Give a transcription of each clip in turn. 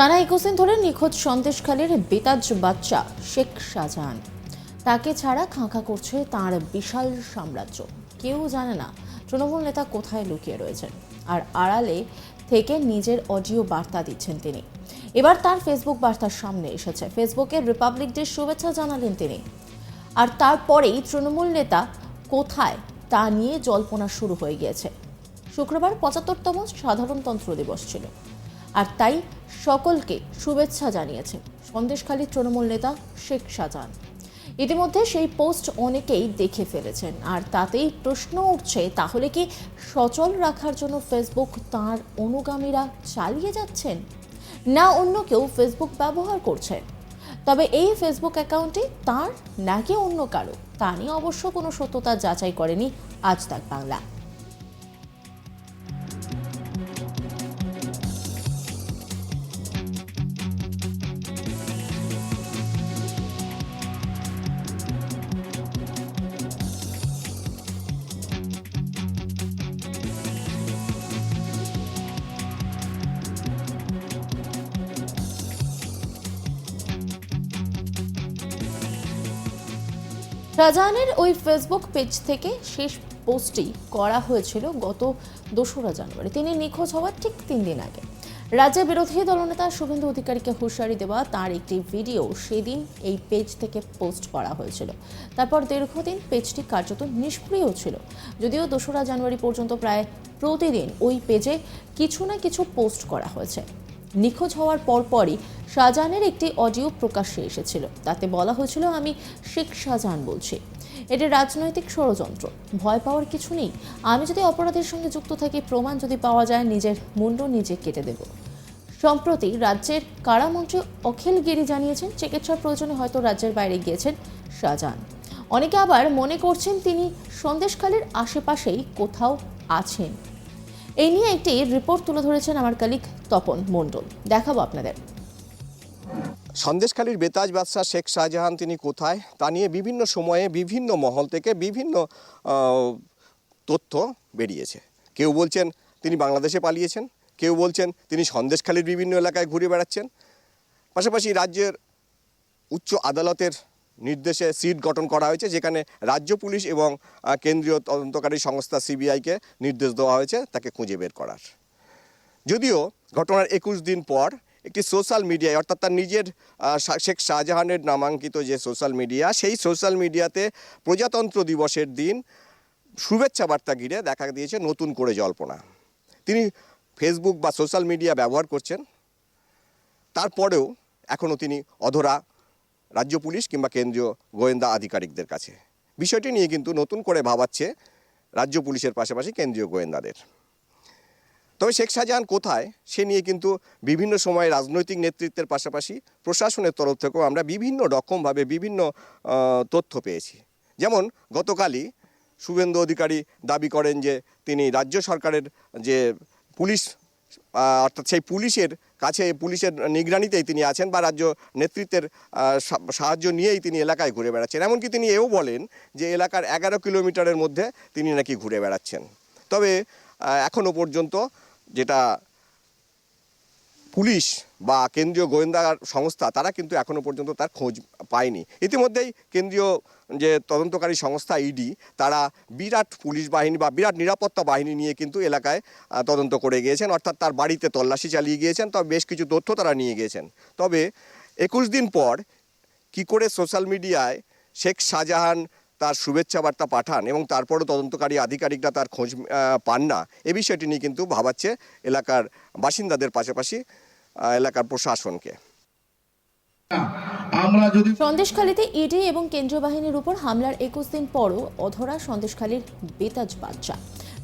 টানা একুশ দিন ধরে নিখোঁজ সন্দেশখালীর বেতাজ বাচ্চা শেখ শাহজাহান। তাকে ছাড়া খাঁখা করছে তার বিশাল সাম্রাজ্য। কেউ জানে না তৃণমূল নেতা কোথায় লুকিয়ে রয়েছেন। আর আড়ালে থেকে নিজের অডিও বার্তা দিচ্ছেন তিনি। এবার তার ফেসবুক বার্তার সামনে এসেছে। ফেসবুকের রিপাবলিক ডে শুভেচ্ছা জানালেন তিনি। আর তারপরেই তৃণমূল নেতা কোথায় তা নিয়ে জল্পনা শুরু হয়ে গিয়েছে। শুক্রবার পঁচাত্তরতম সাধারণতন্ত্র দিবস ছিল। আর তাই সকলকে শুভেচ্ছা জানিয়েছেন সন্দেশখালী তৃণমূল নেতা শেখ শাহজাহান ইতিমধ্যে সেই পোস্ট অনেকেই দেখে ফেলেছেন, আর তাতেই প্রশ্ন উঠছে, তাহলে কি সচল রাখার জন্য ফেসবুক তার অনুগামীরা চালিয়ে যাচ্ছেন? না অন্য কেউ ফেসবুক ব্যবহার করছেন তবে এই ফেসবুক অ্যাকাউন্টে তার নাকি অন্য কারও? তা নিয়ে অবশ্য কোনো সত্যতা যাচাই করেনি আজ তাক বাংলা। শাহজাহানের ওই ফেসবুক পেজ থেকে শেষ পোস্টটি করা হয়েছিল গত দোসরা জানুয়ারি। তিনি নিখোঁজ হওয়ার ঠিক তিন দিন আগে। রাজ্যের বিরোধী দলনেতা শুভেন্দু অধিকারীকে হুঁশিয়ারি দেওয়া তার একটি ভিডিও সেদিন এই পেজ থেকে পোস্ট করা হয়েছিল। তারপর দীর্ঘদিন পেজটি কার্যত নিষ্ক্রিয় ছিল। যদিও দোসরা জানুয়ারি পর্যন্ত প্রায় প্রতিদিন ওই পেজে কিছু না কিছু পোস্ট করা হয়েছে। নিখোঁজ হওয়ার পরপরই শাহজাহানের একটি অডিও প্রকাশ্যে এসেছিল। তাতে বলা হয়েছিল, আমি শেখ শাহজাহান বলছি। এটি রাজনৈতিক ষড়যন্ত্র। ভয় পাওয়ার কিছু নেই। আমি যদি অপরাধের সঙ্গে যুক্ত থাকি, প্রমাণ যদি পাওয়া যায়, নিজের মুন্ড নিজে কেটে দেব। সম্প্রতি রাজ্যের কারামন্ত্রী অখিল গিরি জানিয়েছেন, চিকিৎসার প্রয়োজনে হয়তো রাজ্যের বাইরে গিয়েছেন শাহজাহান। অনেকে আবার মনে করছেন, তিনি সন্দেশখালীর আশেপাশেই কোথাও আছেন। এই নিয়ে একটি রিপোর্ট তুলে ধরেছেন আমার কালিক তপন মণ্ডল। দেখাবো আপনাদের। সন্দেশখালীর বেতাজ বাদশাহ শেখ শাহজাহান তিনি কোথায়? তা নিয়ে বিভিন্ন সময়ে বিভিন্ন মহল থেকে বিভিন্ন তথ্য বেরিয়েছে। কেউ বলছেন তিনি বাংলাদেশে পালিয়েছেন, কেউ বলছেন তিনি সন্দেশখালীর বিভিন্ন এলাকায় ঘুরে বেড়াচ্ছেন। পাশাপাশি রাজ্যের উচ্চ আদালতের নির্দেশে সিট গঠন করা হয়েছে, যেখানে রাজ্য পুলিশ এবং কেন্দ্রীয় তদন্তকারী সংস্থা সিবিআইকে নির্দেশ দেওয়া হয়েছে তাকে খুঁজে বের করার। যদিও ঘটনার একুশ দিন পর একটি সোশ্যাল মিডিয়ায়, অর্থাৎ তার নিজের শেখ শাহজাহানের নামাঙ্কিত যে সোশ্যাল মিডিয়া, সেই সোশ্যাল মিডিয়াতে প্রজাতন্ত্র দিবসের দিন শুভেচ্ছা বার্তা ঘিরে দেখা দিয়েছে নতুন করে জল্পনা। তিনি ফেসবুক বা সোশ্যাল মিডিয়া ব্যবহার করছেন। তারপরেও এখনও তিনি অধরা রাজ্য পুলিশ কিংবা কেন্দ্রীয় গোয়েন্দা আধিকারিকদের কাছে। বিষয়টি নিয়ে কিন্তু নতুন করে ভাবাচ্ছে রাজ্য পুলিশের পাশাপাশি কেন্দ্রীয় গোয়েন্দাদের। তবে শেখ শাহজাহান কোথায়, সে নিয়ে কিন্তু বিভিন্ন সময় রাজনৈতিক নেতৃত্বের পাশাপাশি প্রশাসনের তরফ থেকেও আমরা বিভিন্ন রকমভাবে বিভিন্ন তথ্য পেয়েছি। যেমন গতকালই শুভেন্দু অধিকারী দাবি করেন যে তিনি রাজ্য সরকারের যে পুলিশ অর্থাৎ সেই পুলিশের কাছে, পুলিশের নিগরানিতেই তিনি আছেন বা রাজ্য নেতৃত্বের সাহায্য নিয়েই তিনি এলাকায় ঘুরে বেড়াচ্ছেন। এমনকি তিনি এও বলেন যে এলাকার এগারো কিলোমিটারের মধ্যে তিনি নাকি ঘুরে বেড়াচ্ছেন। তবে এখনও পর্যন্ত যেটা পুলিশ বা কেন্দ্রীয় গোয়েন্দা সংস্থা, তারা কিন্তু এখনও পর্যন্ত তার খোঁজ পায়নি। ইতিমধ্যেই কেন্দ্রীয় যে তদন্তকারী সংস্থা ইডি, তারা বিরাট পুলিশ বাহিনী বা বিরাট নিরাপত্তা বাহিনী নিয়ে কিন্তু এলাকায় তদন্ত করে গিয়েছেন। অর্থাৎ তার বাড়িতে তল্লাশি চালিয়ে গিয়েছেন, তবে বেশ কিছু তথ্য তারা নিয়ে গিয়েছেন। তবে একুশ দিন পর কি করে সোশ্যাল মিডিয়ায় শেখ শাহজাহান তার শুভেচ্ছা বার্তা পাঠান এবং তারপরও তদন্তকারী আধিকারিকরা তার খোঁজ পান না। এ বিষয়টি নিয়ে কিন্তু ভাবাচ্ছে এলাকার বাসিন্দাদের পাশাপাশি এলাকার প্রশাসনকে। সন্দেশখালীতে ইডি এবং কেন্দ্রীয় বাহিনীর উপর হামলার একুশ দিন পরও অধরা সন্দেশখালীর বেতাজ বাচ্চা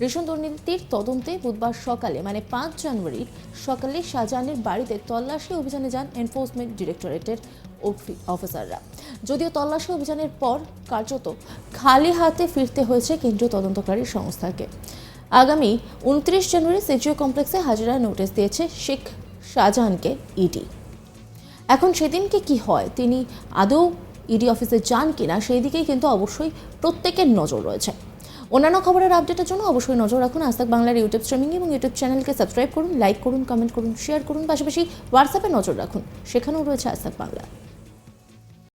রেশন দুর্নীতির তদন্তে বুধবার সকালে মানে পাঁচ জানুয়ারির সকালে শাহজাহানের বাড়িতে তল্লাশি অভিযানে যান এনফোর্সমেন্ট ডিরেক্টরেটের অফিসাররা যদিও তল্লাশি অভিযানের পর কার্যত খালি হাতে ফিরতে হয়েছে কেন্দ্রীয় তদন্তকারী সংস্থাকে। আগামী উনত্রিশ জানুয়ারি সিজিও কমপ্লেক্সে হাজিরার নোটিশ দিয়েছে শেখ শাহজাহানকে ইডি। এখন সেদিনকে কি হয়, তিনি আদৌ ইডি অফিসে যান কিনা, সেই দিকেই কিন্তু অবশ্যই প্রত্যেকের নজর রয়েছে। অন্যান্য খবরের আপডেটের জন্য অবশ্যই নজর রাখুন আজতাক বাংলার ইউটিউব স্ট্রিমিং এবং ইউটিউব চ্যানেলকে সাবস্ক্রাইব করুন, লাইক করুন, কমেন্ট করুন, শেয়ার করুন, পাশাপাশি হোয়াটসঅ্যাপে নজর রাখুন। সেখানেও রয়েছে আজ তাক বাংলা।